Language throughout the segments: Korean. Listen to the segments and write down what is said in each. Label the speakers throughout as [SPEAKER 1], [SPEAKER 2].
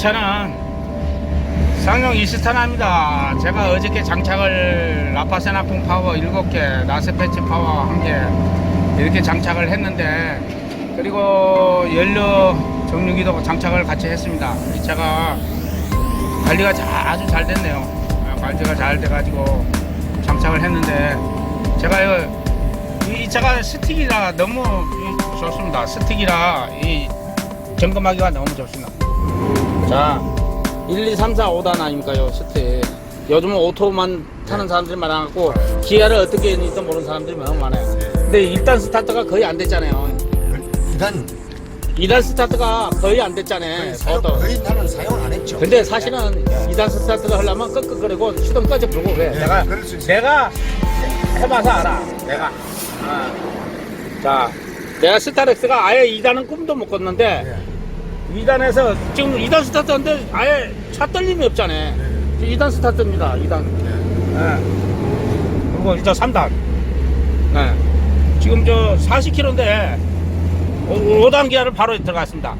[SPEAKER 1] 차는 쌍용 이스타나입니다. 제가 어저께 장착을 라파세나풍 파워 7개, 나스패치 파워 1개 이렇게 장착을 했는데 그리고 연료 정류기도 장착을 같이 했습니다. 이 차가 관리가 자- 아주 잘 됐네요. 아, 관리가 잘 돼가지고 장착을 했는데 제가 이- 이, 이 차가 스틱이라 너무 이- 좋습니다. 스틱이라 이 점검하기가 너무 좋습니다. 자, 1, 2, 3, 4, 5단 아닙니까요, 스틱. 요즘은 오토만 타는 사람들이 많아갖고 기아를 어떻게 했는지도 모르는 사람들이 너무 많아요. 근데 일단 스타트가 거의 안 됐잖아요.
[SPEAKER 2] 일단
[SPEAKER 1] 2단 스타트가 거의 안 됐잖아요.
[SPEAKER 2] 네, 사용,
[SPEAKER 1] 저도.
[SPEAKER 2] 거의 나는 사용 안 했죠.
[SPEAKER 1] 근데 사실은 2단 스타트가 하려면 끄끄거리고 시동 꺼져 불고 그래.
[SPEAKER 2] 네,
[SPEAKER 1] 내가
[SPEAKER 2] 그럴 수 있어요.
[SPEAKER 1] 내가 해봐서 알아. 내가. 아. 자, 내가 스타렉스가 아예 2단은 꿈도 못 꿨는데
[SPEAKER 2] 네.
[SPEAKER 1] 2단에서 지금 2단 스타트인데 아예 차 떨림이 없잖아. 2단 스타트입니다. 2단. 네. 그리고 이제 3단. 네. 지금 저 40km인데 5단 기아를 바로 들어갔습니다.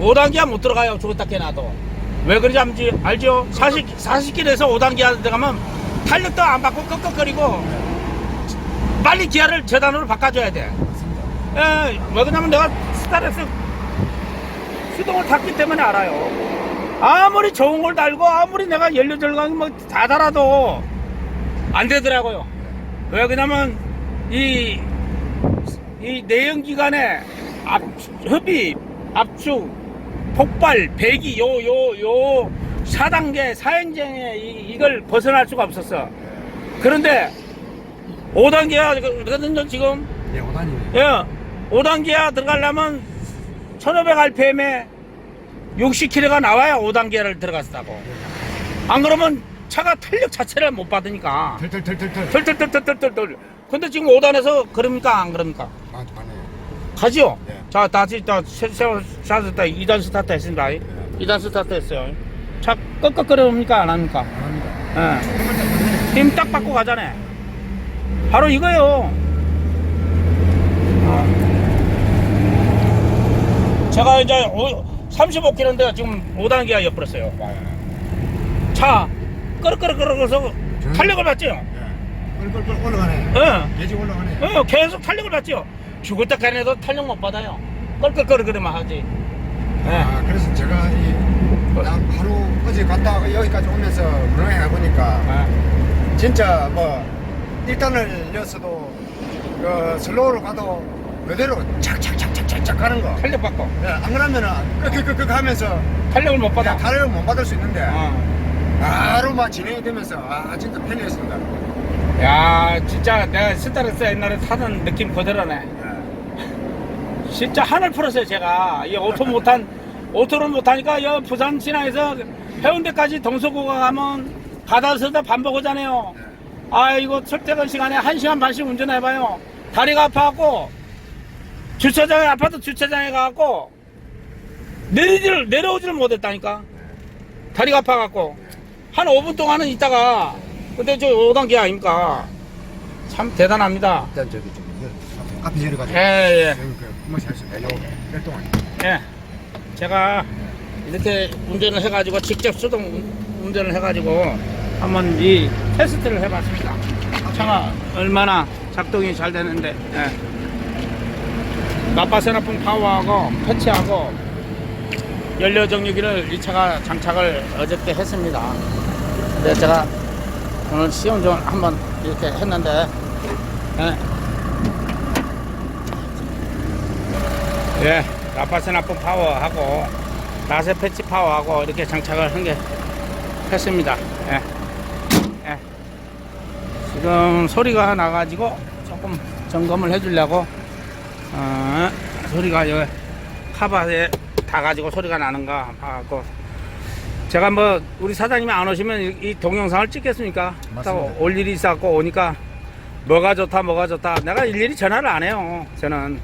[SPEAKER 1] 5단 기아 못 들어가요. 죽었다 깨놔도. 왜 알지, 알죠? 40, 40km에서 5단 기아 들어가면 탄력도 안 받고 끄끄거리고 빨리 기아를 저단으로 바꿔줘야 돼. 예, 왜 그러냐면 내가 스타렉스 시동을 탔기 때문에 알아요. 아무리 좋은 걸 달고 아무리 내가 연료 절감이 뭐다 달아도 안 되더라고요. 왜 그러냐면 이, 이 내연기관의 압, 흡입, 압축, 폭발, 배기, 요, 요, 요 4단계 사행정에 이, 이걸 벗어날 수가 없었어. 그런데 5단계야, 그거든요, 지금.
[SPEAKER 2] 예, 오단이.
[SPEAKER 1] 예, 5단계야 들어가려면 1500rpm에 60km가 나와야 5단계를 들어갔다고. 안 그러면 차가 탄력 자체를 못 받으니까.
[SPEAKER 2] 털털털털털.
[SPEAKER 1] 털털털털털털. 근데 지금 5단에서 그럽니까? 안 그럽니까?
[SPEAKER 2] 아, 맞네.
[SPEAKER 1] 가지요?
[SPEAKER 2] 네.
[SPEAKER 1] 자, 다시, 다, 세워, 샷했다. 2단 스타트 했습니다. 2단 스타트 했어요. 차 끄끄거립니까? 안 합니까?
[SPEAKER 2] 안 합니다.
[SPEAKER 1] 예. 힘 딱 받고 가자네. 바로 이거요. 제가 이제 35km인데 지금 5단계가 엿버렸어요. 차 끄르끄르끄르해서 탄력을 받죠.
[SPEAKER 2] 예. 꿀꿀꿀 올라가네.
[SPEAKER 1] 예.
[SPEAKER 2] 예지 올라가네.
[SPEAKER 1] 어, 계속 탄력을 받죠. 죽을 때까지 해도 탄력 못 받아요. 껄껄거리거리만 하지. 예.
[SPEAKER 2] 아, 그래서 제가 이, 난 하루 어제 갔다 가 여기까지 오면서 운행해 보니까
[SPEAKER 1] 예.
[SPEAKER 2] 진짜 뭐 1단을 이었어도 그 슬로우로 가도 그대로 착착착착착착 가는 거.
[SPEAKER 1] 탄력 받고
[SPEAKER 2] 예, 안 그러면은 끄끄끄끄 하면서
[SPEAKER 1] 탄력을 못 받아.
[SPEAKER 2] 다리를 못 받을 수 있는데
[SPEAKER 1] 어.
[SPEAKER 2] 바로만 진행이 되면서 아 진짜 편리했습니다.
[SPEAKER 1] 야, 진짜 내가 스타렉스 옛날에 타던 느낌 그대로네.
[SPEAKER 2] 예.
[SPEAKER 1] 진짜 하늘 풀었어요, 제가. 이 오토 못한, 오토를 못하니까 여 부산 진화에서 해운대까지 동서고가 가면 바다에서도 반복 오잖아요. 아, 이거 출퇴근 시간에 한시간 반씩 운전해봐요. 다리가 아파갖고, 주차장에, 아파트 주차장에 가갖고, 내리질, 내려오지를 못했다니까. 다리가 아파갖고. 한 5분 동안은 있다가, 근데 저 5단계 아닙니까? 참 대단합니다.
[SPEAKER 2] 일단 저기 좀
[SPEAKER 1] 예, 예.
[SPEAKER 2] 여기 그 한번 살수 있어요. 요 활동을.
[SPEAKER 1] 예. 제가 이렇게 운전을 해가지고 직접 수동 운- 운전을 해가지고 한번 이 테스트를 해봤습니다. 차가 얼마나 작동이 잘 되는데. 예. 나파세나풍 파워하고 패치하고 연료 정류기를 이 차가 장착을 어저께 했습니다. 근데 제가 오늘 시험 좀 한번 이렇게 했는데 예. 예, 라파스나프 파워하고 라세 패치 파워하고 이렇게 장착을 한 게 했습니다. 예. 예. 지금 소리가 나가지고 조금 점검을 해주려고 어, 소리가 여기 카바에 닿아가지고 소리가 나는가 하고. 제가 뭐 우리 사장님이 안 오시면 이, 이 동영상을 찍겠습니까?
[SPEAKER 2] 맞습니다.
[SPEAKER 1] 딱올 일이 있었고 오니까 뭐가 좋다 뭐가 좋다. 내가 일일이 전화를 안 해요 저는.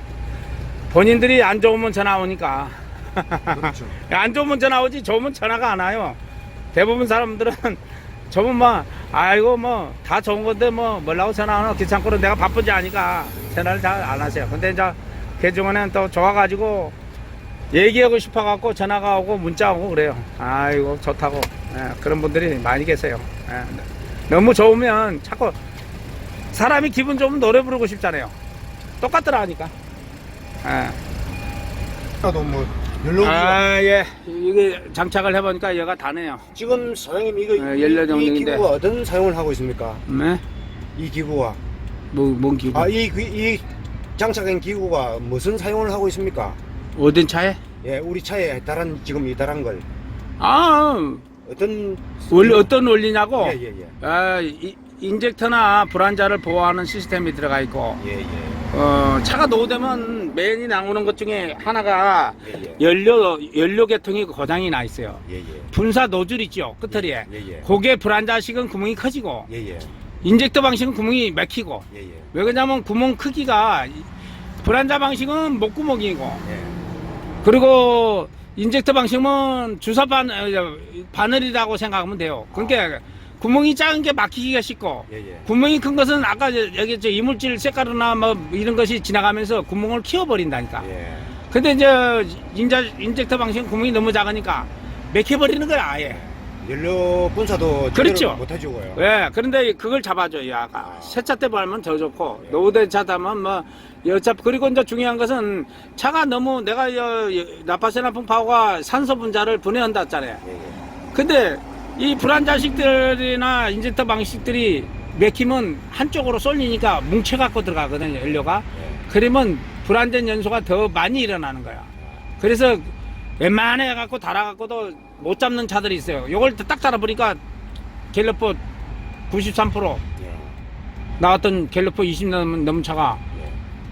[SPEAKER 1] 본인들이 안 좋으면 전화 오니까.
[SPEAKER 2] 그렇죠.
[SPEAKER 1] 안 좋으면 전화 오지 좋으면 전화가 안 와요. 대부분 사람들은 좋으면 뭐 아이고 뭐 다 좋은 건데 뭐 뭐라고 전화 하나 귀찮고는 내가 바쁜지 아니까 전화를 잘 안 하세요 근데 이제 그 중에는 또 좋아가지고 얘기하고 싶어갖고 전화가 오고 문자 오고 그래요. 아이고 좋다고 예, 그런 분들이 많이 계세요. 예, 너무 좋으면 자꾸 사람이 기분 좋으면 노래 부르고 싶잖아요. 똑같더라 하니까. 예.
[SPEAKER 2] 나도 뭐 연료
[SPEAKER 1] 아 예. 이게 장착을 해보니까 얘가 다네요.
[SPEAKER 2] 지금 사장님 이거
[SPEAKER 1] 네, 연료
[SPEAKER 2] 이. 기구가 어떤 사용을 하고 있습니까?
[SPEAKER 1] 네?
[SPEAKER 2] 이 기구가
[SPEAKER 1] 뭐 뭔 기분?
[SPEAKER 2] 아이 이 장착한 기구가 무슨 사용을 하고 있습니까?
[SPEAKER 1] 어딘 차에?
[SPEAKER 2] 예, 우리 차에 달한 지금 이 달한 걸
[SPEAKER 1] 아
[SPEAKER 2] 어떤
[SPEAKER 1] 원리 어떤 원리냐고?
[SPEAKER 2] 예, 예, 예.
[SPEAKER 1] 아, 이- 인젝터나 불안자를 보호하는 시스템이 들어가 있고
[SPEAKER 2] 예, 예.
[SPEAKER 1] 어, 차가 노후되면 맨이 나오는 것 중에 하나가
[SPEAKER 2] 예, 예.
[SPEAKER 1] 연료 연료 계통이 고장이 나 있어요.
[SPEAKER 2] 예, 예.
[SPEAKER 1] 분사 노즐 있죠 끝털이에.
[SPEAKER 2] 예, 예.
[SPEAKER 1] 고개 불안자식은 구멍이 커지고
[SPEAKER 2] 예, 예.
[SPEAKER 1] 인젝터 방식은 구멍이 막히고
[SPEAKER 2] 예, 예.
[SPEAKER 1] 왜 그러냐면 구멍 크기가 이- 불안자 방식은 목구멍이고
[SPEAKER 2] 예.
[SPEAKER 1] 그리고 인젝터 방식은 주사 반, 어, 바늘이라고 생각하면 돼요. 그러니까 구멍이 작은 게 막히기가 쉽고
[SPEAKER 2] 예, 예.
[SPEAKER 1] 구멍이 큰 것은 아까 저- 여기 저 이물질 색깔이나 뭐 이런 것이 지나가면서 구멍을 키워버린다니까.
[SPEAKER 2] 예.
[SPEAKER 1] 근데 이제 인자, 인젝터 방식은 구멍이 너무 작으니까 맥혀버리는 거야 아예.
[SPEAKER 2] 연료 분사도
[SPEAKER 1] 그렇죠.
[SPEAKER 2] 제대로 못 해주고요.
[SPEAKER 1] 예, 그런데 그걸 잡아줘요, 아가. 세차 때 발면 더 좋고, 노후된 차 타면 뭐, 여차, 그리고 이제 중요한 것은 차가 너무 내가 여, 나파세나풍 파워가 산소 분자를 분해한다 했잖아요.
[SPEAKER 2] 예, 예.
[SPEAKER 1] 근데 이 불안 자식들이나 인젝터 방식들이 맥히면 한쪽으로 쏠리니까 뭉쳐갖고 들어가거든요, 연료가.
[SPEAKER 2] 예.
[SPEAKER 1] 그러면 불안전 연소가 더 많이 일어나는 거야. 그래서 웬만해 갖고 달아갖고도 못 잡는 차들이 있어요. 요걸 딱 달아보니까 갤러퍼 93%
[SPEAKER 2] 예.
[SPEAKER 1] 나왔던 갤러퍼 20 넘은, 넘은 차가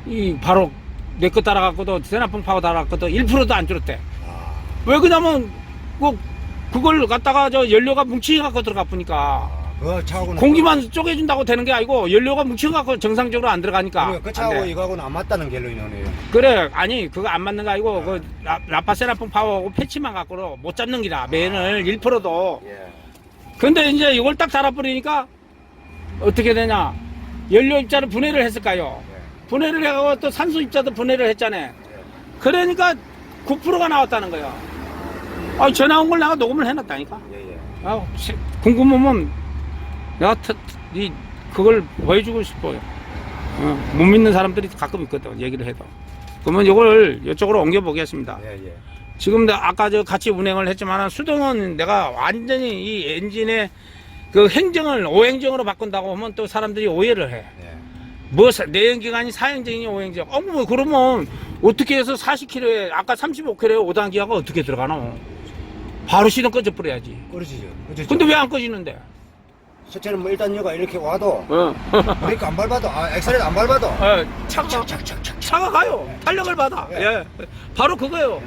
[SPEAKER 2] 예.
[SPEAKER 1] 이 바로 내거 달아갖고도 세나풍 파워 달아갖고도 1%도 안 줄었대.
[SPEAKER 2] 아,
[SPEAKER 1] 왜 그러냐면 그 그걸 갖다가 저 연료가 뭉치게 갖고 들어가 보니까
[SPEAKER 2] 아, 그 차하고는
[SPEAKER 1] 공기만 쪼개준다고 되는 게 아니고 연료가 뭉치게 갖고 정상적으로 안 들어가니까.
[SPEAKER 2] 그,
[SPEAKER 1] 그안
[SPEAKER 2] 차하고
[SPEAKER 1] 돼.
[SPEAKER 2] 이거하고는 안 맞다는 결론이네요.
[SPEAKER 1] 그래 아니 그거 안 맞는 거 아니고 그 라, 라파세라풍 파워하고 패치만 갖고는 못 잡는 기라 맨을 1%도.
[SPEAKER 2] 예.
[SPEAKER 1] 근데 이제 이걸 딱 달아버리니까 어떻게 되냐? 연료 입자를 분해를 했을까요?
[SPEAKER 2] 예.
[SPEAKER 1] 분해를 해가고 또 산소 입자도 분해를 했잖아요 그러니까 9%가 나왔다는 거야 아 전화 온 걸 내가 녹음을 해놨다니까.
[SPEAKER 2] 예, 예.
[SPEAKER 1] 아, 시- 궁금하면 내가 터, 이 그걸 보여주고 싶어요. 어, 못 믿는 사람들이 가끔 있거든 얘기를 해도. 그러면 이걸 이쪽으로 옮겨 보겠습니다.
[SPEAKER 2] 예, 예.
[SPEAKER 1] 지금 내 아까 저 같이 운행을 했지만 수동은 내가 완전히 이 엔진의 그 행정을 오행정으로 바꾼다고 하면 또 사람들이 오해를 해.
[SPEAKER 2] 예.
[SPEAKER 1] 뭐 사- 내연기관이 사행정이냐 오행정. 어, 뭐 그러면 어떻게 해서 40km에 아까 35km에 5단기화가 어떻게 들어가노? 바로 시동 꺼져 버려야지.
[SPEAKER 2] 그렇죠.
[SPEAKER 1] 근데 왜 안 꺼지는데?
[SPEAKER 2] 첫째는 뭐 일단 여가 이렇게 와도
[SPEAKER 1] 어.
[SPEAKER 2] 브레이크 안 밟아도 아 엑셀레이터 안 밟아도
[SPEAKER 1] 어, 차가
[SPEAKER 2] 착착착착
[SPEAKER 1] 차가 가요. 탄력을 받아.
[SPEAKER 2] 예.
[SPEAKER 1] 예. 바로 그거예요.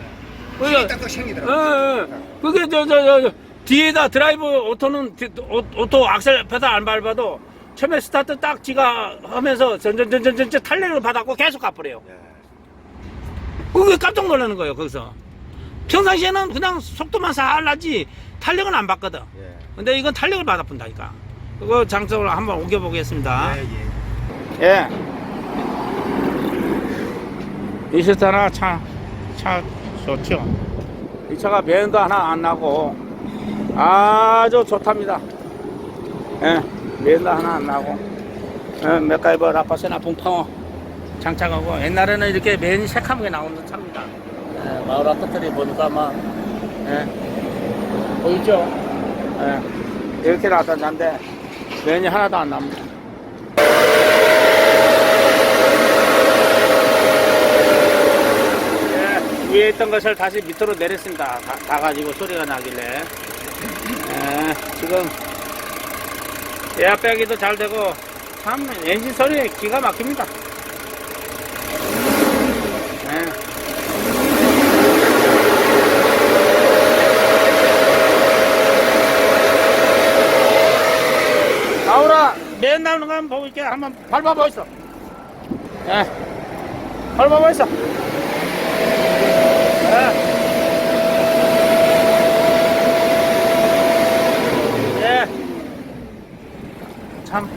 [SPEAKER 2] 힘이
[SPEAKER 1] 그게
[SPEAKER 2] 딱딱
[SPEAKER 1] 예,
[SPEAKER 2] 생기더라고요.
[SPEAKER 1] 예. 그게 저저 저 뒤에다 드라이브 오토는 디- 오- 오토 악셀 페달 안 밟아도 처음에 스타트 딱 지가 하면서 전전전전전 탄력을 받았고 계속 가버려요.
[SPEAKER 2] 예.
[SPEAKER 1] 그게 깜짝 놀라는 거예요. 거기서 평상시에는 그냥 속도만 살 나지 탄력은 안 받거든.
[SPEAKER 2] 예.
[SPEAKER 1] 근데 이건 탄력을 받아본다니까. 그거 장점으로 한번 옮겨보겠습니다.
[SPEAKER 2] 예, 예.
[SPEAKER 1] 예. 이스타나 차, 차 좋죠. 이 차가 배연도 하나 안 나고 아주 좋답니다. 예, 배연도 하나 안 나고 예, 맥가이버 라파스나 붕파워 장착하고 옛날에는 이렇게 맨 새카맣게 나오는 차입니다. 예, 마을 아파트리 보니까 막 예, 보이죠? 예, 이렇게 차인데 맨이 하나도 안 납니다. 예, 위에 있던 것을 다시 밑으로 내렸습니다. 가, 가가지고 소리가 나길래. 예, 지금 에어백이도 잘 되고 참 엔진 소리 기가 막힙니다. 예. 나오라 맨 거 한번 밟아보 있어. 예. 밟아보 있어. 예. 참.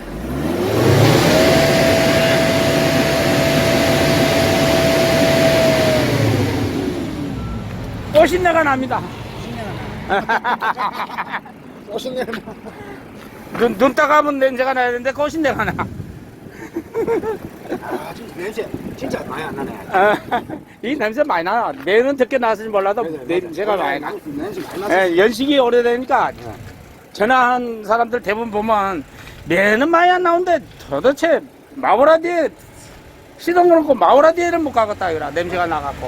[SPEAKER 1] 납니다.
[SPEAKER 2] 오신네.
[SPEAKER 1] 눈, 눈 따가면 냄새가 나야 되는데 꽃신내가 나.
[SPEAKER 2] 아, 진짜 냄새 진짜 많이 안 나네.
[SPEAKER 1] 아, 이 냄새 많이 나요. 내는 듣게 나는지 몰라도 냄새가 많이 나.
[SPEAKER 2] 냄새 많이 나서.
[SPEAKER 1] 예, 연식이 오래되니까 전화한 사람들 대부분 보면 매는 많이 안 나오는데 도대체 마오라디에 시동 걸고 마오라디에를 못 가겠다 이라 냄새가 나갖고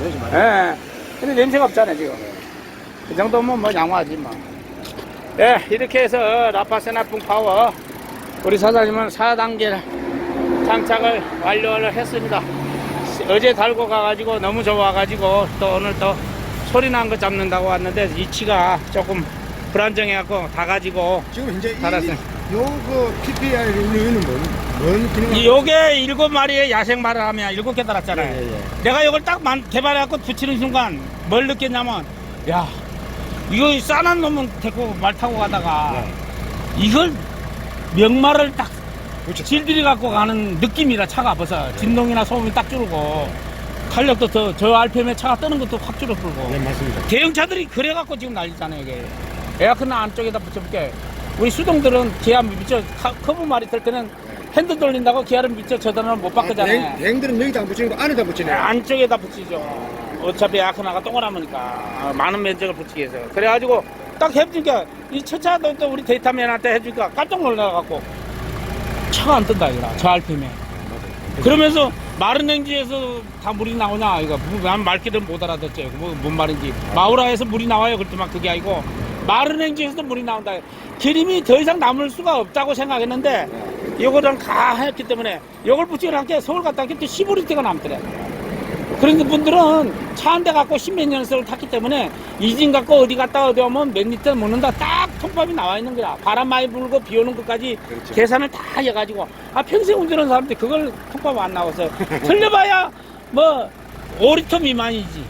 [SPEAKER 2] 냄새 많이.
[SPEAKER 1] 예 근데 냄새가 없잖아요 지금 그 정도면 뭐 양호하지 뭐 예, 이렇게 해서 라파세나 풍 파워 우리 사장님은 4단계 장착을 완료를 했습니다 어제 달고 가가지고 너무 좋아가지고 또 오늘 또 소리 난 거 잡는다고 왔는데 위치가 조금 불안정해갖고 다 가지고
[SPEAKER 2] 지금 현재
[SPEAKER 1] 달았어요.
[SPEAKER 2] 요그 PPI 있는 뭔, 뭔 기능?
[SPEAKER 1] 이 요게 일곱 마리의 야생 말을 하면 일곱 개 달았잖아요.
[SPEAKER 2] 예, 예.
[SPEAKER 1] 내가 이걸 딱 만- 개발해갖고 붙이는 순간 뭘 느꼈냐면 야 이거 싸난 놈은 데리고 말 타고 가다가 이걸 명말을 딱
[SPEAKER 2] 그렇죠.
[SPEAKER 1] 질들이 갖고 가는 느낌이라 차가 벌써 진동이나 소음이 딱 줄고 탄력도 더 저 RPM에 차가 뜨는 것도 확 줄어들고.
[SPEAKER 2] 네, 맞습니다.
[SPEAKER 1] 대형차들이 그래갖고 지금 난리잖아요 이게. 에어컨 안쪽에다 붙여볼게. 우리 수동들은 기아 미쳐 카- 커브 말이 들 때는 핸들 돌린다고 기아를 미쳐 저들은 못 바꾸잖아요.
[SPEAKER 2] 대행들은 여기다 안 붙이는 거 안에다 붙이네.
[SPEAKER 1] 안쪽에다 붙이죠 어차피 에어컨화가 동그라미니까 어, 많은 면적을 붙이기 위해서. 그래가지고 딱 해주니까 이 첫차도 또 우리 데이터맨한테 해주니까 깜짝 놀라갖고 차가 안 뜬다 이거라 저 RPM에 그러면서 마른 행지에서 다 물이 나오냐 이거. 난 말귀를 못 알아듣죠 이거 뭐, 뭔 말인지. 마우라에서 물이 나와요. 그랬더만 그게 아니고 마른 행지에서도 물이 나온다. 기름이 더 이상 남을 수가 없다고 생각했는데 이거랑 다 했기 때문에 이걸 붙이려 한게 서울 갔다 왔기 때 15리터가 남더래 그런데 분들은 차 한 대 갖고 십몇 년을 탔기 때문에 이진 갖고 어디 갔다 어디 오면 몇 리터 먹는다 딱 통밥이 나와 있는 거야. 바람 많이 불고 비 오는 것까지
[SPEAKER 2] 그렇죠.
[SPEAKER 1] 계산을 다 해가지고. 아 평생 운전하는 사람들 그걸 통밥 안 나와서 틀려봐야 뭐 5리터 미만이지.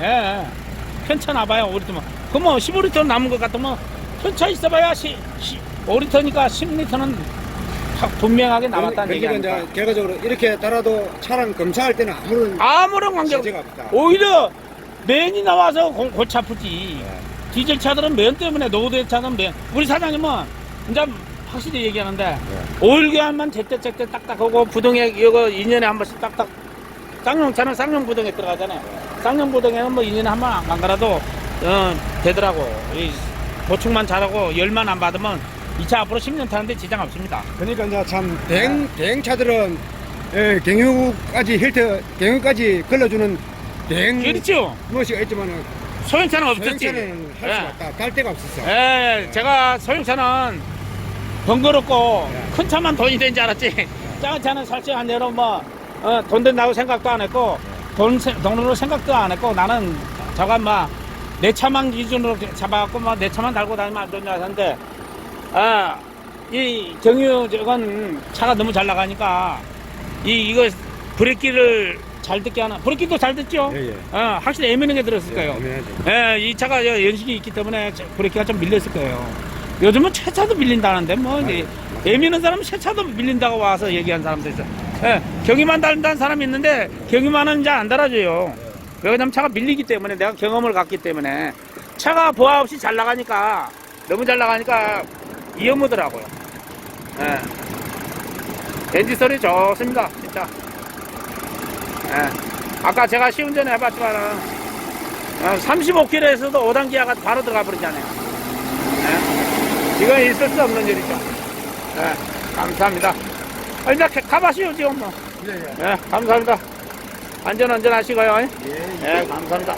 [SPEAKER 1] 예. 편차 봐야 5리터만. 그뭐 15리터 남은 것 같으면 편차 있어봐야 10, 5리터니까 10리터는 분명하게 남았다는
[SPEAKER 2] 그러니까
[SPEAKER 1] 얘기입니다
[SPEAKER 2] 이제 결과적으로 이렇게 달아도 차량 검사할 때는 아무런
[SPEAKER 1] 아무런 관계 없
[SPEAKER 2] 문제가 없다.
[SPEAKER 1] 오히려 맨이 나와서 고, 골치 아프지. 디젤 차들은 맨 때문에 노후대 차는 맨. 우리 사장님은 이제 확실히 얘기하는데 오일 교환만 제때제때 딱딱하고 부동액 이거 2년에 한 번씩 딱딱. 쌍용차는 쌍용 부동에 들어가잖아요. 쌍용 부동에는 뭐 2년에 한 번안 간다라도 어, 되더라고. 이 보충만 잘하고 열만 안 받으면 이 차 앞으로 10년 타는데 지장 없습니다.
[SPEAKER 2] 그러니까 이제 참 대행 대행 차들은 예, 경유까지 힐트 경유까지 걸러주는 대행
[SPEAKER 1] 그렇죠.
[SPEAKER 2] 무엇이가 있지만은
[SPEAKER 1] 소형차는 없었지.
[SPEAKER 2] 소형차는 할
[SPEAKER 1] 예.
[SPEAKER 2] 수가 없다. 갈 데가 없었어.
[SPEAKER 1] 예, 제가 소형차는 번거롭고
[SPEAKER 2] 예.
[SPEAKER 1] 큰 차만 돈이 되는 줄 알았지. 작은 차는 설치한 대로 뭐, 어, 돈 된다고 생각도 안 했고, 돈, 세- 돈으로 생각도 안 했고, 나는 저가 막, 내 차만 기준으로 잡아갖고, 막, 내 차만 달고 다니면 안 된다 하는데, 아, 이 경유 저건 차가 너무 잘 나가니까, 이, 이거 브레이크를 잘 듣게 하나, 브레이크도 잘 듣죠?
[SPEAKER 2] 예, 예.
[SPEAKER 1] 어, 확실히 애매하게 들었을 거예요.
[SPEAKER 2] 애매하죠.
[SPEAKER 1] 예, 이 차가 여- 연식이 있기 때문에 저- 브레이크가 좀 밀렸을 거예요. 요즘은 새 차도 밀린다는데 뭐 이제 애미는 사람은 새 차도 밀린다고 와서 얘기한 사람도 있어. 예, 경유만 달다는 사람이 있는데 경유만은 이제 안 달아줘요. 왜냐면 차가 밀리기 때문에 내가 경험을 갖기 때문에 차가 보아 없이 잘 나가니까 너무 잘 나가니까 이어무더라고요. 예. 엔진 소리 좋습니다, 진짜. 예. 아까 제가 시운전 해봤지만은 어, 35km에서도 5단 기아가 바로 들어가 버리잖아요. 예? 이건 있을 수 없는 일이죠. 예, 감사합니다. 아, 이제 가- 가봐시오, 지금 뭐.
[SPEAKER 2] 예, 예.
[SPEAKER 1] 예, 감사합니다. 안전, 안전 하시고요.
[SPEAKER 2] 예, 예.
[SPEAKER 1] 예, 감사합니다.